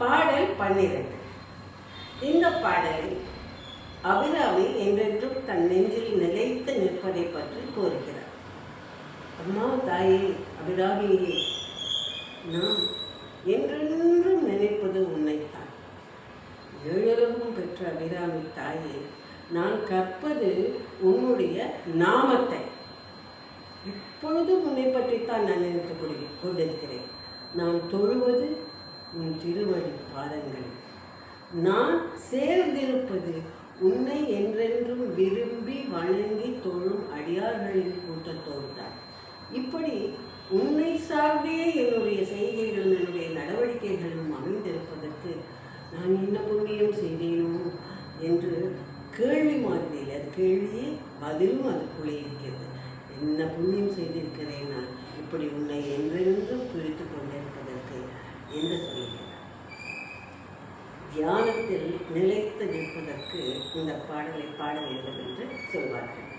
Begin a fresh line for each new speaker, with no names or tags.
பாடல் பன்னிரண்டு. இந்த பாடலில் அபிராமி என்றென்றும் தன் நெஞ்சில் நிலைத்து நிற்பதை பற்றி கூறுகிறார். அம்மா தாயே அபிராமியே நான் என்றென்றும் நினைப்பது உன்னைத்தான். ஏழுலகம் பெற்ற அபிராமி தாயே நான் கற்பது உன்னுடைய நாமத்தை. இப்பொழுதும் உன்னை பற்றித்தான் நான் நினைத்துக் கொண்டிருக்கிறேன். நான் தொழுவது உன் திருவடி பாதங்கள். நான் சேர்ந்திருப்பது உன்னை என்றென்றும் விரும்பி வணங்கி தொழும் அடியார்களின் கூட்டத்தோடு தான் இப்படி உன்னை சார்ந்தே என்னுடைய செய்கைகளும் என்னுடைய நடவடிக்கைகளும் அமைந்திருப்பதற்கு நான் என்ன புண்ணியம் செய்தேனோ என்று கேள்வி மாதிரியில் அது கேள்வியே பதிலும் அதுக்குள்ளே இருக்கிறது. என்ன புண்ணியம் செய்திருக்கிறேன் நான்? இப்படி உன்னை என்றென்றும் பிரித்து தியானத்தில் நிலைத்து நிற்பதற்கு இந்த பாடலை பாட வேண்டும் என்று சொல்வார்கள்.